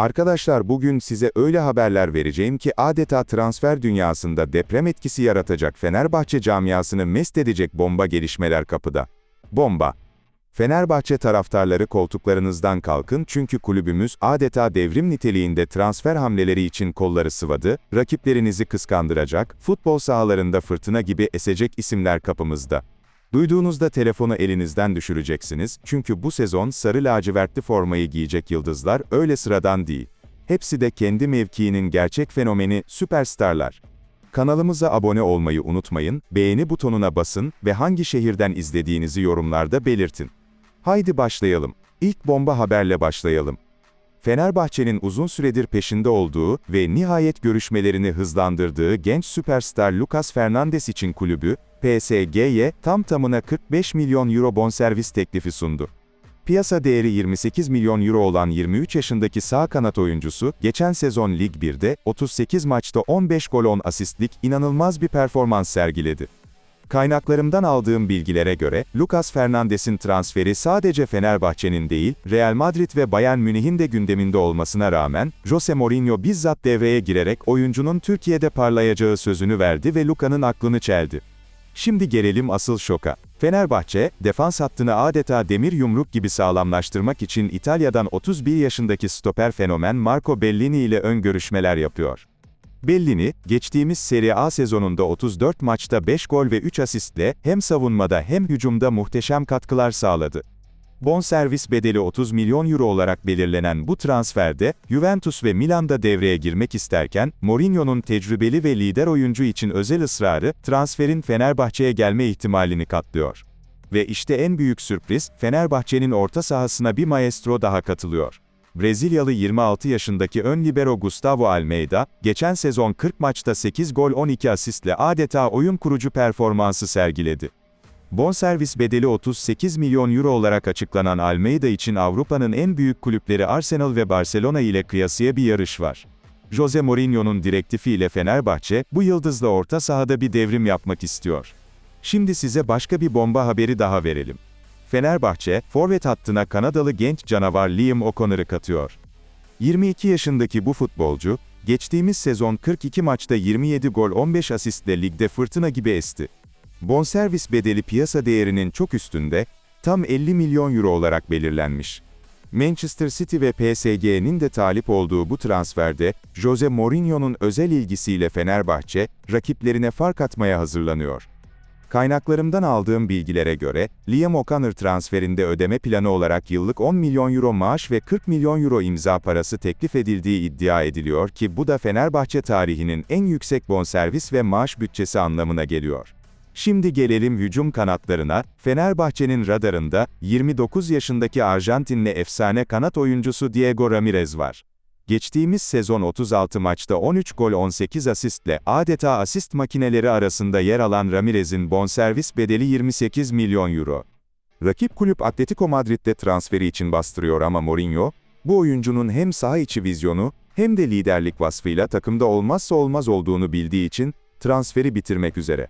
Arkadaşlar bugün size öyle haberler vereceğim ki adeta transfer dünyasında deprem etkisi yaratacak Fenerbahçe camiasını mest edecek bomba gelişmeler kapıda. Bomba. Fenerbahçe taraftarları koltuklarınızdan kalkın çünkü kulübümüz adeta devrim niteliğinde transfer hamleleri için kolları sıvadı, rakiplerinizi kıskandıracak, futbol sahalarında fırtına gibi esecek isimler kapımızda. Duyduğunuzda telefonu elinizden düşüreceksiniz çünkü bu sezon sarı lacivertli formayı giyecek yıldızlar öyle sıradan değil. Hepsi de kendi mevkiinin gerçek fenomeni, süperstarlar. Kanalımıza abone olmayı unutmayın, beğeni butonuna basın ve hangi şehirden izlediğinizi yorumlarda belirtin. Haydi başlayalım. İlk bomba haberle başlayalım. Fenerbahçe'nin uzun süredir peşinde olduğu ve nihayet görüşmelerini hızlandırdığı genç süperstar Lucas Fernandes için kulübü, PSG'ye tam tamına 45 milyon euro bonservis teklifi sundu. Piyasa değeri 28 milyon euro olan 23 yaşındaki sağ kanat oyuncusu, geçen sezon Lig 1'de 38 maçta 15 gol 10 asistlik inanılmaz bir performans sergiledi. Kaynaklarımdan aldığım bilgilere göre, Lucas Fernandes'in transferi sadece Fenerbahçe'nin değil, Real Madrid ve Bayern Münih'in de gündeminde olmasına rağmen, Jose Mourinho bizzat devreye girerek oyuncunun Türkiye'de parlayacağı sözünü verdi ve Luca'nın aklını çeldi. Şimdi gelelim asıl şoka. Fenerbahçe, defans hattını adeta demir yumruk gibi sağlamlaştırmak için İtalya'dan 31 yaşındaki stoper fenomen Marco Bellini ile ön görüşmeler yapıyor. Bellini, geçtiğimiz Serie A sezonunda 34 maçta 5 gol ve 3 asistle hem savunmada hem hücumda muhteşem katkılar sağladı. Bonservis bedeli 30 milyon euro olarak belirlenen bu transferde, Juventus ve Milan'da devreye girmek isterken, Mourinho'nun tecrübeli ve lider oyuncu için özel ısrarı, transferin Fenerbahçe'ye gelme ihtimalini katlıyor. Ve işte en büyük sürpriz, Fenerbahçe'nin orta sahasına bir maestro daha katılıyor. Brezilyalı 26 yaşındaki ön libero Gustavo Almeida, geçen sezon 40 maçta 8 gol 12 asistle adeta oyun kurucu performansı sergiledi. Bonservis bedeli 38 milyon euro olarak açıklanan Almeida için Avrupa'nın en büyük kulüpleri Arsenal ve Barcelona ile kıyasıya bir yarış var. Jose Mourinho'nun direktifiyle Fenerbahçe, bu yıldızla orta sahada bir devrim yapmak istiyor. Şimdi size başka bir bomba haberi daha verelim. Fenerbahçe, forvet hattına Kanadalı genç canavar Liam O'Connor'ı katıyor. 22 yaşındaki bu futbolcu, geçtiğimiz sezon 42 maçta 27 gol 15 asistle ligde fırtına gibi esti. Bonservis bedeli piyasa değerinin çok üstünde, tam 50 milyon euro olarak belirlenmiş. Manchester City ve PSG'nin de talip olduğu bu transferde, Jose Mourinho'nun özel ilgisiyle Fenerbahçe, rakiplerine fark atmaya hazırlanıyor. Kaynaklarımdan aldığım bilgilere göre, Liam O'Connor transferinde ödeme planı olarak yıllık 10 milyon euro maaş ve 40 milyon euro imza parası teklif edildiği iddia ediliyor ki bu da Fenerbahçe tarihinin en yüksek bonservis ve maaş bütçesi anlamına geliyor. Şimdi gelelim hücum kanatlarına, Fenerbahçe'nin radarında, 29 yaşındaki Arjantinli efsane kanat oyuncusu Diego Ramirez var. Geçtiğimiz sezon 36 maçta 13 gol 18 asistle adeta asist makineleri arasında yer alan Ramirez'in bonservis bedeli 28 milyon euro. Rakip kulüp Atletico Madrid'de transferi için bastırıyor ama Mourinho, bu oyuncunun hem saha içi vizyonu, hem de liderlik vasfıyla takımda olmazsa olmaz olduğunu bildiği için, transferi bitirmek üzere.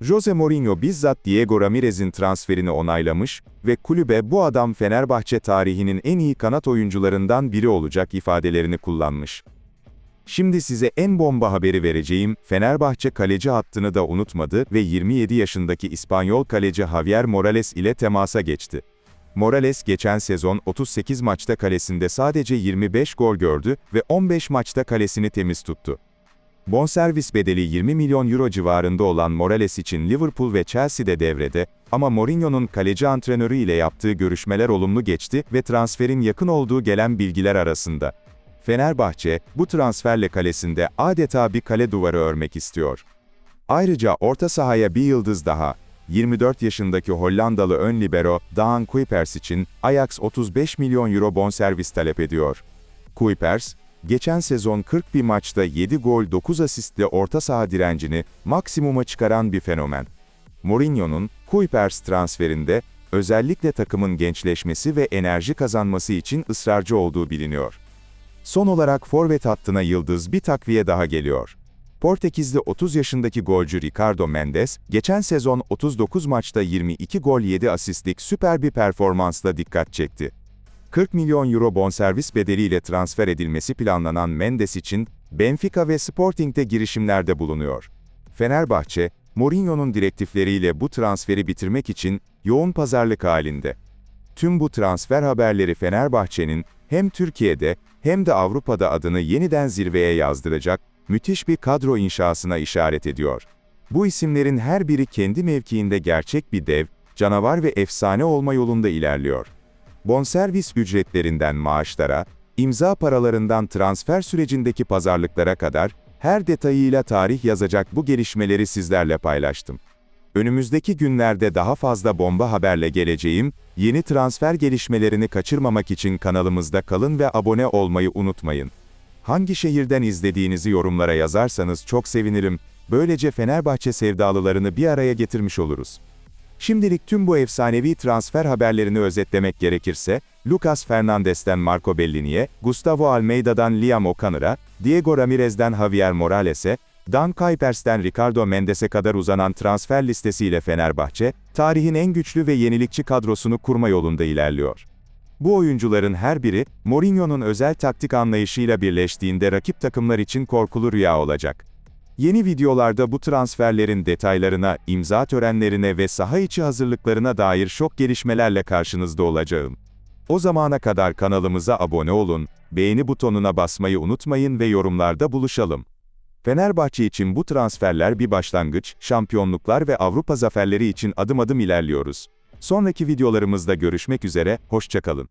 Jose Mourinho bizzat Diego Ramirez'in transferini onaylamış ve kulübe bu adam Fenerbahçe tarihinin en iyi kanat oyuncularından biri olacak ifadelerini kullanmış. Şimdi size en bomba haberi vereceğim, Fenerbahçe kaleci hattını da unutmadı ve 27 yaşındaki İspanyol kaleci Javier Morales ile temasa geçti. Morales geçen sezon 38 maçta kalesinde sadece 25 gol gördü ve 15 maçta kalesini temiz tuttu. Bonservis bedeli 20 milyon euro civarında olan Morales için Liverpool ve Chelsea de devrede, ama Mourinho'nun kaleci antrenörü ile yaptığı görüşmeler olumlu geçti ve transferin yakın olduğu gelen bilgiler arasında. Fenerbahçe, bu transferle kalesinde adeta bir kale duvarı örmek istiyor. Ayrıca orta sahaya bir yıldız daha, 24 yaşındaki Hollandalı ön libero, Daan Kuipers için Ajax 35 milyon euro bonservis talep ediyor. Kuipers, geçen sezon 41 maçta 7 gol 9 asistle orta saha direncini maksimuma çıkaran bir fenomen. Mourinho'nun Kuipers transferinde özellikle takımın gençleşmesi ve enerji kazanması için ısrarcı olduğu biliniyor. Son olarak forvet hattına yıldız bir takviye daha geliyor. Portekizli 30 yaşındaki golcü Ricardo Mendes, geçen sezon 39 maçta 22 gol 7 asistlik süper bir performansla dikkat çekti. 40 milyon euro bonservis bedeliyle transfer edilmesi planlanan Mendes için Benfica ve Sporting'de girişimlerde bulunuyor. Fenerbahçe, Mourinho'nun direktifleriyle bu transferi bitirmek için yoğun pazarlık halinde. Tüm bu transfer haberleri Fenerbahçe'nin hem Türkiye'de hem de Avrupa'da adını yeniden zirveye yazdıracak müthiş bir kadro inşasına işaret ediyor. Bu isimlerin her biri kendi mevkiinde gerçek bir dev, canavar ve efsane olma yolunda ilerliyor. Bonservis ücretlerinden maaşlara, imza paralarından transfer sürecindeki pazarlıklara kadar her detayıyla tarih yazacak bu gelişmeleri sizlerle paylaştım. Önümüzdeki günlerde daha fazla bomba haberle geleceğim, yeni transfer gelişmelerini kaçırmamak için kanalımızda kalın ve abone olmayı unutmayın. Hangi şehirden izlediğinizi yorumlara yazarsanız çok sevinirim, böylece Fenerbahçe sevdalılarını bir araya getirmiş oluruz. Şimdilik tüm bu efsanevi transfer haberlerini özetlemek gerekirse, Lucas Fernandes'ten Marco Bellini'ye, Gustavo Almeida'dan Liam O'Connor'a, Diego Ramirez'den Javier Morales'e, Dan Kuipers'ten Ricardo Mendes'e kadar uzanan transfer listesiyle Fenerbahçe, tarihin en güçlü ve yenilikçi kadrosunu kurma yolunda ilerliyor. Bu oyuncuların her biri, Mourinho'nun özel taktik anlayışıyla birleştiğinde rakip takımlar için korkulu rüya olacak. Yeni videolarda bu transferlerin detaylarına, imza törenlerine ve saha içi hazırlıklarına dair şok gelişmelerle karşınızda olacağım. O zamana kadar kanalımıza abone olun, beğeni butonuna basmayı unutmayın ve yorumlarda buluşalım. Fenerbahçe için bu transferler bir başlangıç, şampiyonluklar ve Avrupa zaferleri için adım adım ilerliyoruz. Sonraki videolarımızda görüşmek üzere, hoşçakalın.